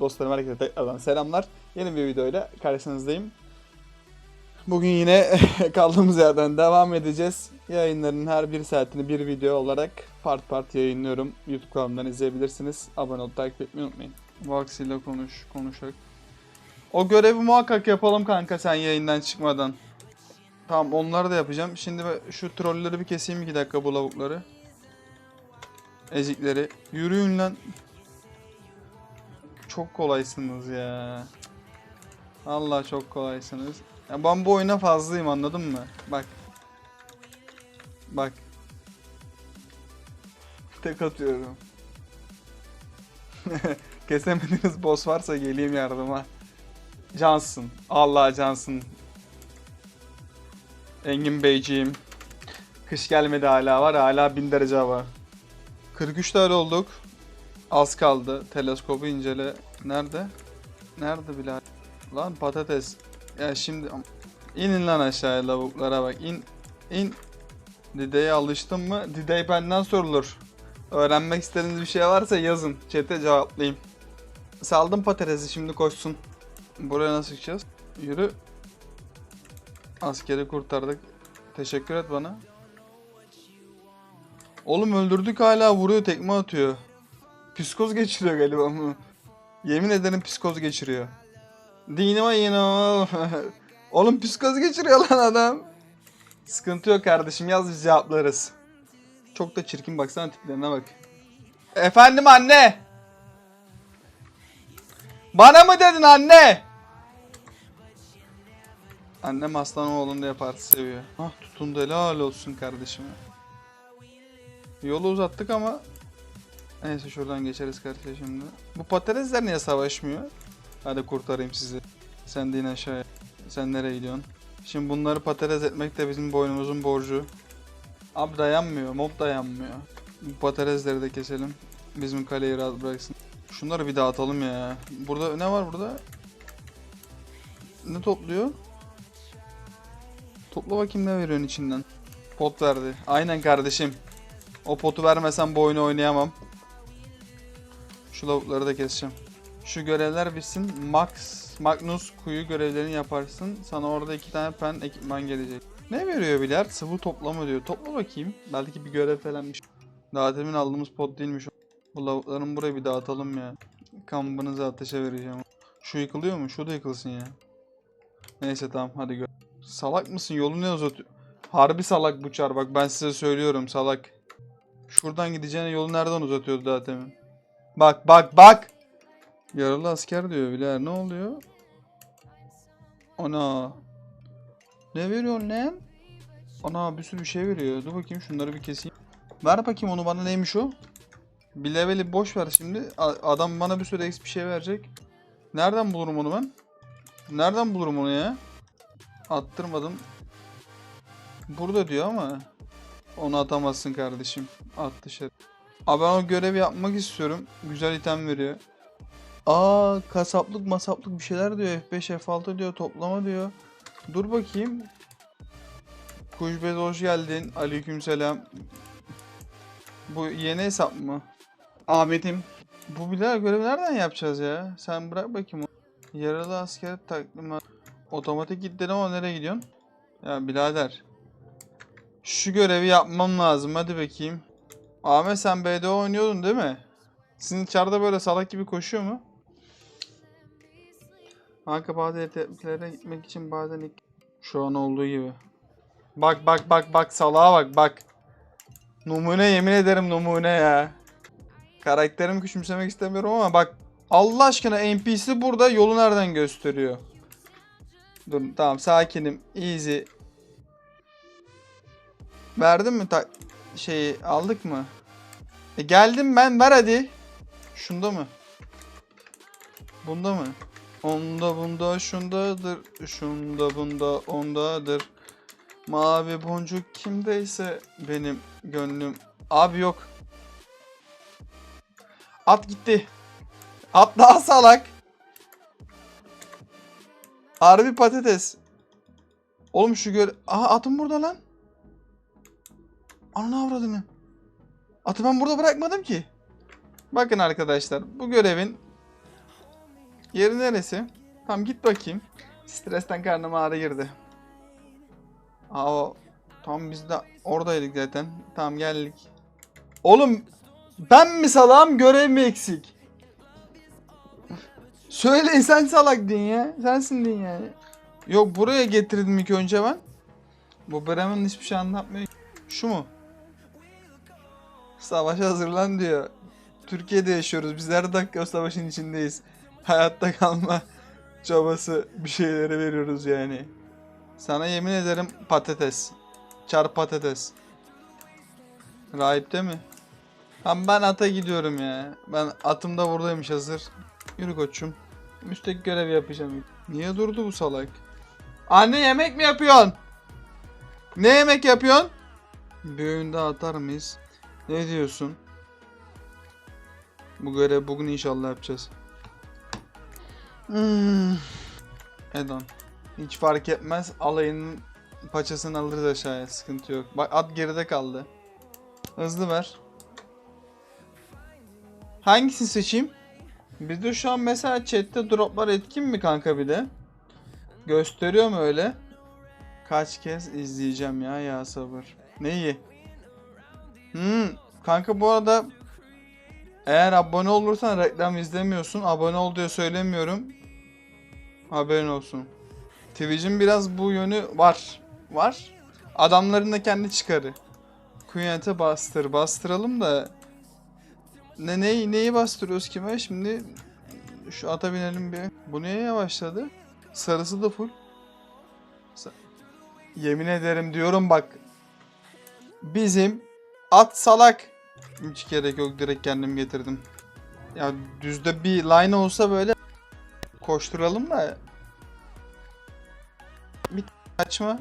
Dostlarım herkese tekrardan selamlar. Yeni bir videoyla karşınızdayım. Bugün yine kaldığımız yerden devam edeceğiz. Yayınların her bir saatini bir video olarak part part yayınlıyorum. YouTube kanalımdan izleyebilirsiniz. Abone olup takip etmeyi unutmayın. Vax ile konuş, konuşak. O görevi muhakkak yapalım kanka sen yayından çıkmadan. Tamam onları da yapacağım. Şimdi şu trolleri bir keseyim 2 dakika bu lavukları. Ezikleri. Yürüyün lan. Çok kolaysınız ya. Allah çok kolaysınız. Ya ben bu oyuna fazlayım anladın mı? Bak. Bak. Tek atıyorum. Kesemediğiniz boss varsa geleyim yardıma. Cansın. Allah cansın. Engin Beyciğim. Kış gelmedi hala var. Hala 1000 derece hava. 43 tane olduk. Az kaldı. Teleskobu incele. Nerede? Nerede Bilal? Lan patates. Ya şimdi inin lan aşağıya lavuklara bak. İn in. Dide'ye alıştın mı? Dide benden sorulur. Öğrenmek istediğiniz bir şey varsa yazın. Chat'e cevaplayayım. Saldım patatesi şimdi koşsun. Buraya nasıl çıkacağız? Yürü. Askeri kurtardık. Teşekkür et bana. Oğlum öldürdük hala vuruyor tekme atıyor. Psikoz geçiriyor galiba mı? Yemin ederim psikoz geçiriyor. Dinime yine Oğlum psikoz geçiriyor lan adam. Sıkıntı yok kardeşim yaz biz cevaplarız. Çok da çirkin baksana tiplerine bak. Efendim anne. Bana mı dedin anne? Annem aslan oğlum diye parti seviyor. Ah tutundu helal olsun kardeşime. Yolu uzattık ama Neyse şuradan geçeriz kardeşim şimdi. Bu patatesler niye savaşmıyor? Hadi kurtarayım sizi. Sen de in aşağıya. Sen nereye gidiyorsun? Şimdi bunları patates etmek de bizim boynumuzun borcu. Abi dayanmıyor. Mob dayanmıyor. Bu patatesleri de keselim. Bizim kaleyi rahat bıraksın. Şunları bir dağıtalım ya. Burada ne var burada? Ne topluyor? Topla bakayım ne veriyorsun içinden. Pot verdi. Aynen kardeşim. O potu vermesem bu oyunu oynayamam. Şu lavukları da keseceğim. Şu görevler bitsin. Max, Magnus kuyu görevlerini yaparsın. Sana orada iki tane pen ekipman gelecek. Ne veriyor biler? Sıvı toplama diyor. Topla bakayım. Belki bir görev falanmış. Daha demin aldığımız pot değilmiş. Bu lavukların burayı bir dağıtalım ya. Kampınızı ateşe vereceğim. Şu yıkılıyor mu? Şu da yıkılsın ya. Neyse tamam hadi gör. Salak mısın? Yolu ne uzatıyor? Harbi salak bu çar bak ben size söylüyorum salak. Şuradan gideceğine yolu nereden uzatıyordu daha demin? Bak bak bak. Yaralı asker diyor birader. Ne oluyor? Ana. Ne veriyor lan? Ana bir sürü bir şey veriyor. Dur bakayım şunları bir keseyim. Ver bakayım onu bana neymiş o? Bir leveli boş ver şimdi. Adam bana bir sürü eksik bir şey verecek. Nereden bulurum onu ben? Nereden bulurum onu ya? Attırmadım. Burada diyor ama. Onu atamazsın kardeşim. At dışarı. Abi ben o görevi yapmak istiyorum. Güzel item veriyor. Aa kasaplık masaplık bir şeyler diyor. F5 F6 diyor. Toplama diyor. Dur bakayım. Kuşbez hoş geldin. Aleykümselam. Bu yeni hesap mı? Ahmet'im. Bu biler görevi nereden yapacağız ya? Sen bırak bakayım. Yaralı asker takdim. Otomatik git dedim ama nereye gidiyorsun? Ya birader. Şu görevi yapmam lazım. Hadi bakayım. Ahmet sen BDO oynuyordun değil mi? Sizin içeride böyle salak gibi koşuyor mu? Kanka bazı tepkilere gitmek için bazen ilk... Şu an olduğu gibi. Bak bak bak bak salağa bak bak. Numune yemin ederim numune ya. Karakterimi küçümsemek istemiyorum ama bak Allah aşkına NPC burada yolu nereden gösteriyor? Dur tamam sakinim. Easy. Verdin mi ta şeyi aldık mı? E geldim ben ver hadi. Şunda mı? Bunda mı? Onda bunda şundadır. Şunda bunda ondadır. Mavi boncuk kimdeyse benim gönlüm. Abi yok. At gitti. At daha salak. Harbi patates. Oğlum şu gör... Aha atım burada lan. Ananı avradını. Atı ben burada bırakmadım ki. Bakın arkadaşlar bu görevin Yeri neresi? Tamam git bakayım. Stresten karnıma ağrı girdi. Aa o. Tamam biz de oradaydık zaten. Tamam geldik. Oğlum ben mi salağım görev mi eksik? Söyleyin sen salak din ya. Sensin din yani. Yok buraya getirdim ilk önce ben. Bu Bremen hiçbir şey anlatmıyor. Şu mu? Savaşa hazırlan diyor. Türkiye'de yaşıyoruz. Biz her dakika savaşın içindeyiz. Hayatta kalma çabası bir şeylere veriyoruz yani. Sana yemin ederim patates. Çar patates. Rahipte mi? Tamam ben ata gidiyorum ya. Ben atım da buradaymış hazır. Yürü koçum. Müstek görev yapacağım. Niye durdu bu salak? Anne yemek mi yapıyorsun? Ne yemek yapıyorsun? Daha atar mıyız? Ne diyorsun? Bu görev bugün inşallah yapacağız. Hmm. Edon. Hiç fark etmez. Alayının paçasını alırız aşağıya. Sıkıntı yok. Bak at geride kaldı. Hızlı ver. Hangisini seçeyim? Bizde şu an mesela chatte droplar etkin mi kanka bir de? Gösteriyor mu öyle? Kaç kez izleyeceğim ya ya sabır. Neyi? Hmm, kanka bu arada eğer abone olursan reklam izlemiyorsun. Abone ol diye söylemiyorum. Haberin olsun. Twitch'in biraz bu yönü var. Var. Adamların da kendi çıkarı. Queen'e bastır. Bastıralım da ne neyi neyi bastırıyoruz kime? Şimdi şu ata binelim bir. Bu niye yavaşladı? Sarısı da full. Sa- Yemin ederim diyorum bak. Bizim at salak. Hiç gerek yok direkt kendim getirdim. Ya düzde bir line olsa böyle koşturalım da. Bir kaçma.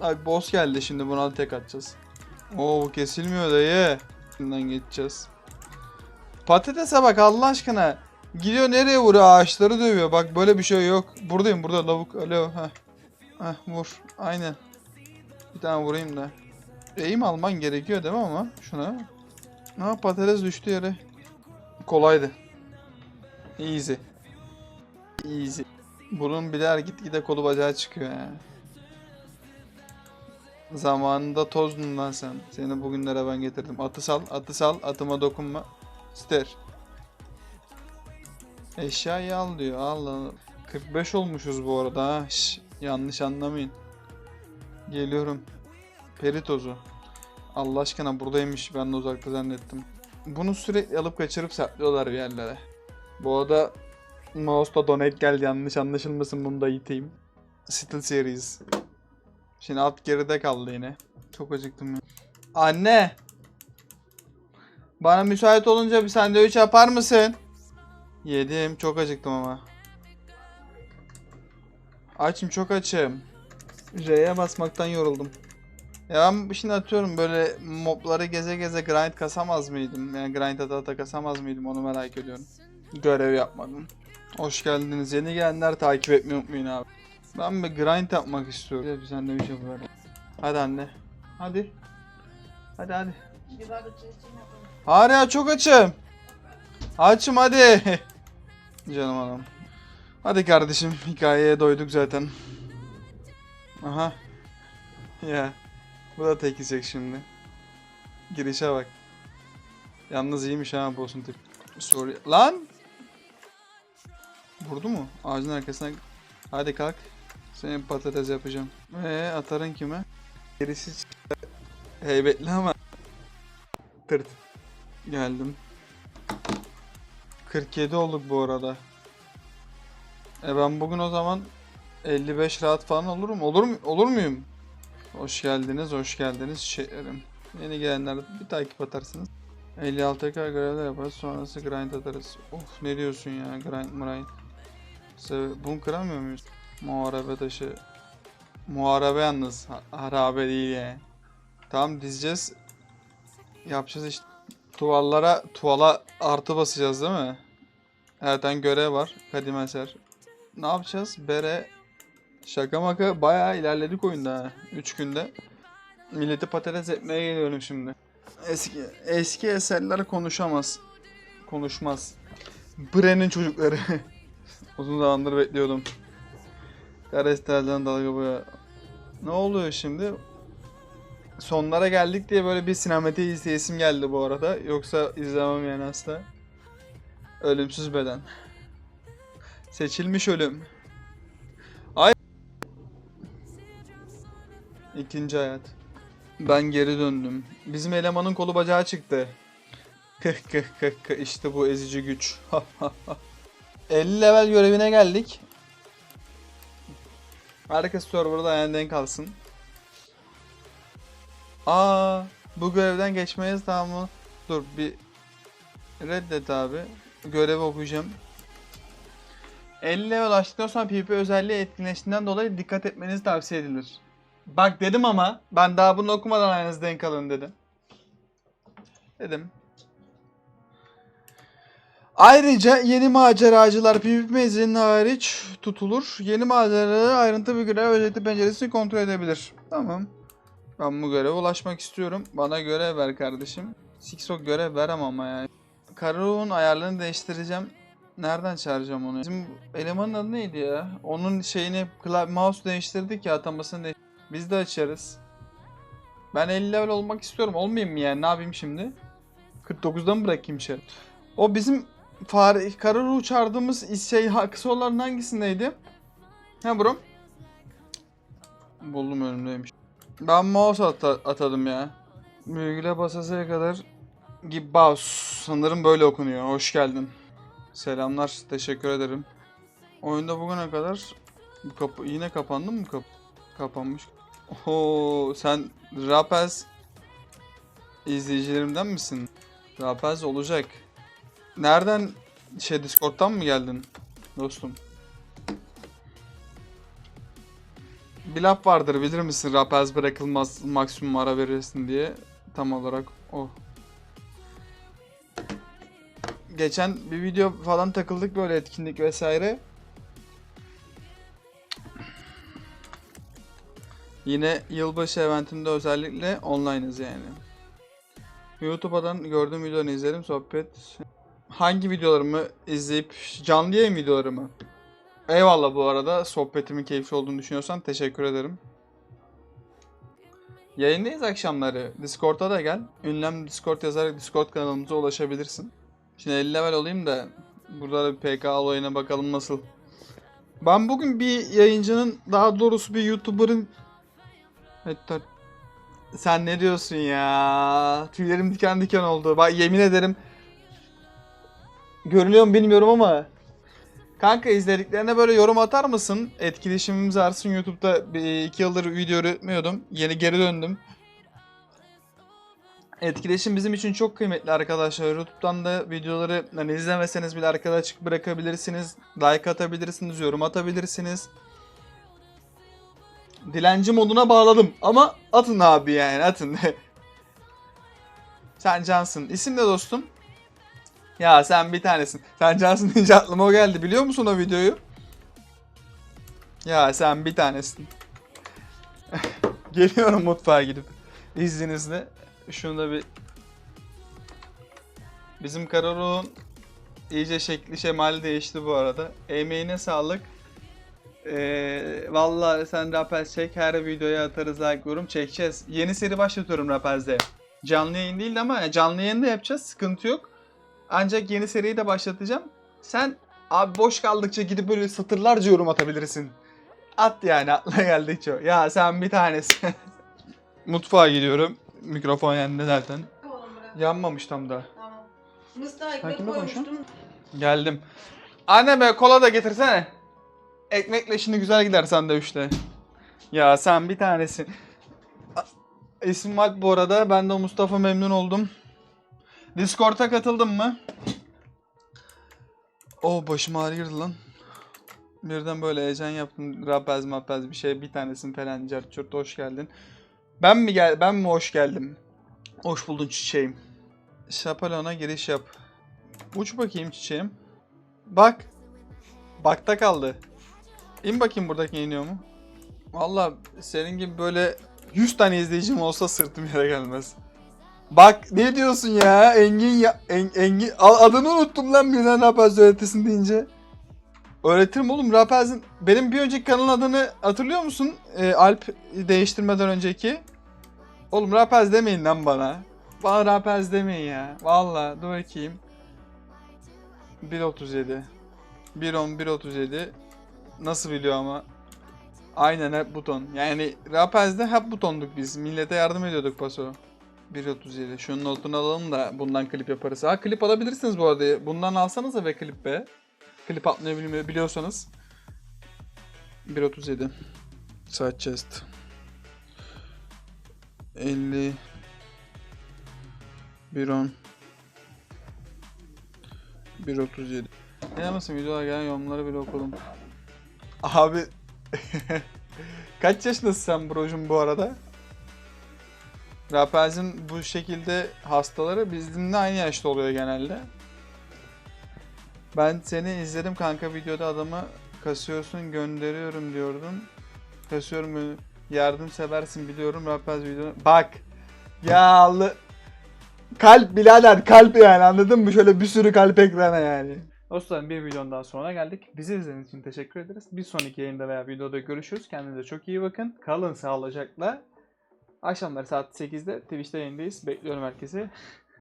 Abi boss geldi şimdi buna tek atacağız. Oo bu kesilmiyor dayı. Bundan geçeceğiz. Patatese bak Allah aşkına. Gidiyor nereye vuruyor ağaçları dövüyor. Bak böyle bir şey yok. Buradayım burada lavuk. Alo. Heh. Heh vur. Aynen. Bir tane vurayım da. Eğim alman gerekiyor değil mi ama şuna. Ha patates düştü yere. Kolaydı. Easy. Easy. Bunun birer gitgide kolu bacağı çıkıyor yani. Zamanında tozdun lan sen. Seni bugünlere ben getirdim. Atı sal, atı sal, atıma dokunma. İster. Eşyayı al diyor. Al lan. 45 olmuşuz bu arada ha. Şş, yanlış anlamayın. Geliyorum. Peri tozu. Allah aşkına buradaymış. Ben de uzakta zannettim. Bunu sürekli alıp kaçırıp saklıyorlar bir yerlere. Bu arada Mouse'da donate geldi. Yanlış anlaşılmasın bunu da yiteyim. Steel Series. Şimdi alt geride kaldı yine. Çok acıktım ya. Anne! Bana müsait olunca bir sandviç yapar mısın? Yedim. Çok acıktım ama. Açım çok açım. R'ye basmaktan yoruldum. Ya ben şimdi atıyorum böyle mobları geze geze grind kasamaz mıydım? Yani grind ata kasamaz mıydım onu merak ediyorum. Görev yapmadım. Hoş geldiniz. Yeni gelenler takip etmeyi unutmayın abi. Ben bir grind yapmak istiyorum. Bir sandviç yapıver. Hadi anne. Hadi. Hadi hadi. Hayır ya çok açım. Açım hadi. Canım anam. Hadi kardeşim hikayeye doyduk zaten. Aha. Ya. Bu da tekecek şimdi. Girişe bak. Yalnız iyiymiş ha boss'un tip. Sorry. Lan! Vurdu mu? Ağacın arkasına. Hadi kalk. Senin patates yapacağım. Ee atarın kime? Gerisi ç- heybetli ama. Tırt. Geldim. 47 olduk bu arada. E ben bugün o zaman 55 rahat falan olurum. Olur mu? Olur muyum? Hoş geldiniz, hoş geldiniz şeylerim. Yeni gelenler bir takip atarsınız. 56 k görevler yaparız sonrası grind atarız. Of ne diyorsun ya grind grind. Bunu kıramıyor muyuz? Muharebe taşı. Muharebe yalnız. ha- Harabe değil yani. Tamam dizeceğiz. Yapacağız işte. Tuvallara, tuvala artı basacağız değil mi? Zaten görev var. Kadim eser. Ne yapacağız? Bere Şaka maka bayağı ilerledik oyunda 3 günde. Milleti patates etmeye geliyorum şimdi. Eski eski eserler konuşamaz. Konuşmaz. Bren'in çocukları. Uzun zamandır bekliyordum. Karestel'den dalga boya. Ne oluyor şimdi? Sonlara geldik diye böyle bir sinematiği izleyesim geldi bu arada. Yoksa izlemem yani asla. Ölümsüz beden. Seçilmiş ölüm. İkinci hayat. Ben geri döndüm. Bizim elemanın kolu bacağı çıktı. Kıh kıh kıh kıh işte bu ezici güç. 50 level görevine geldik. Herkes serverda ayağından kalsın. Aa, bu görevden geçmeyiz tamam mı? Dur bir reddet abi. Görevi okuyacağım. 50 level ulaştıktan sonra PvP özelliği etkinleştiğinden dolayı dikkat etmenizi tavsiye edilir. Bak dedim ama ben daha bunu okumadan ayağınızı denk alın dedim. Dedim. Ayrıca yeni maceracılar PvP menzilinin hariç tutulur. Yeni maceralara ayrıntı bir görev özellikle penceresini kontrol edebilir. Tamam. Ben bu göreve ulaşmak istiyorum. Bana görev ver kardeşim. Sixrock görev ver ama ya. Karu'nun ayarlarını değiştireceğim. Nereden çağıracağım onu? Bizim elemanın adı neydi ya? Onun şeyini mouse değiştirdik ya atamasını değiş- Biz de açarız. Ben 50 level olmak istiyorum. Olmayayım mı yani? Ne yapayım şimdi? 49'da mı bırakayım şey? O bizim fare Kararuhu çağırdığımız şey kısa olanların hangisindeydi? Ha bro. Buldum önümdeymiş. Ben mouse ata- atadım ya. Virgüle basasıya kadar Gibbaus. Sanırım böyle okunuyor. Hoş geldin. Selamlar. Teşekkür ederim. Oyunda bugüne kadar bu kapı yine kapandı mı kapı? Kapanmış. Oo sen Rapaz izleyicilerimden misin? Rapaz olacak. Nereden şey Discord'dan mı geldin dostum? Bir laf vardır bilir misin? Rapaz bırakılmaz maksimum ara verirsin diye. Tam olarak o. Geçen bir video falan takıldık böyle etkinlik vesaire. Yine yılbaşı eventinde özellikle online'ız yani. YouTube'dan gördüğüm videolarını izlerim sohbet. Hangi videolarımı izleyip canlı yayın videolarımı? Eyvallah bu arada sohbetimin keyifli olduğunu düşünüyorsan teşekkür ederim. Yayındayız akşamları. Discord'a da gel. Ünlem Discord yazarak Discord kanalımıza ulaşabilirsin. Şimdi 50 level olayım da burada da bir PK olayına bakalım nasıl. Ben bugün bir yayıncının daha doğrusu bir YouTuber'ın Hatta sen ne diyorsun ya? Tüylerim diken diken oldu. Bak yemin ederim görülüyor mu bilmiyorum ama Kanka izlediklerine böyle yorum atar mısın? Etkileşimimiz artsın. YouTube'da bir iki yıldır video üretmiyordum. Yeni geri döndüm. Etkileşim bizim için çok kıymetli arkadaşlar. YouTube'dan da videoları hani izlemeseniz bile arkada açık bırakabilirsiniz. Like atabilirsiniz, yorum atabilirsiniz. Dilenci moduna bağladım ama atın abi yani atın. Sen cansın. İsim ne dostum? Ya sen bir tanesin. Sen cansın deyince aklıma o geldi. Biliyor musun o videoyu? Ya sen bir tanesin. Geliyorum mutfağa gidip. İzninizle. Şunu da bir... Bizim Kararuh'un iyice şekli şemali değişti bu arada. Emeğine sağlık. Ee, vallahi sen Rapaz çek her videoya atarız like yorum çekeceğiz. Yeni seri başlatıyorum Rapaz'de. Canlı yayın değil ama canlı yayın da yapacağız sıkıntı yok. Ancak yeni seriyi de başlatacağım. Sen abi boş kaldıkça gidip böyle satırlarca yorum atabilirsin. At yani aklına geldikçe. Ya sen bir tanesi. Mutfağa gidiyorum. Mikrofon yanında zaten. Oğlum bırak. Yanmamış tam da. Tamam. Mıstığa ekmek koymuştum. Geldim. Anne be kola da getirsene. Ekmekle şimdi güzel gider sandviçte. Ya sen bir tanesin. İsmim Alp bu arada. Ben de Mustafa memnun oldum. Discord'a katıldın mı? O başım ağrıyordu lan. Birden böyle heyecan yaptım. Rapaz mapaz bir şey bir tanesin falan cart hoş geldin. Ben mi gel ben mi hoş geldim? Hoş buldun çiçeğim. Şapalona giriş yap. Uç bakayım çiçeğim. Bak. Bakta kaldı. İn bakayım buradaki iniyor mu? Valla senin gibi böyle 100 tane izleyicim olsa sırtım yere gelmez. Bak ne diyorsun ya? Engin ya En- Engin adını unuttum lan birden Rapaz öğretesin deyince. Öğretirim oğlum Rapaz'ın benim bir önceki kanalın adını hatırlıyor musun? Ee, Alp değiştirmeden önceki. Oğlum Rapaz demeyin lan bana. Bana Rapaz demeyin ya. Valla dur bakayım. 1.37 1.10 1.37 Nasıl biliyor ama? Aynen hep buton. Yani Rapaz'de hep butonduk biz. Millete yardım ediyorduk paso. 1.37. Şunun notunu alalım da bundan klip yaparız. Ha klip alabilirsiniz bu arada. Bundan alsanız da ve klip be. Klip atmayı biliyorsanız. 1.37. Side chest. 50 1.10 1.37 Ne yapmasın videolar gelen yorumları bile okudum. Abi Kaç yaşındasın sen brocum bu arada? Rapaz'in bu şekilde hastaları bizimle aynı yaşta oluyor genelde. Ben seni izledim kanka videoda adamı kasıyorsun gönderiyorum diyordun. Kasıyorum yardım seversin biliyorum Rapaz video. Bak ya Allah. Kalp birader kalp yani anladın mı? Şöyle bir sürü kalp ekrana yani. Dostlarım bir videonun daha sonuna geldik. Bizi izlediğiniz için teşekkür ederiz. Bir sonraki yayında veya videoda görüşürüz. Kendinize çok iyi bakın. Kalın sağlıcakla. Akşamları saat 8'de Twitch'te yayındayız. Bekliyorum herkesi.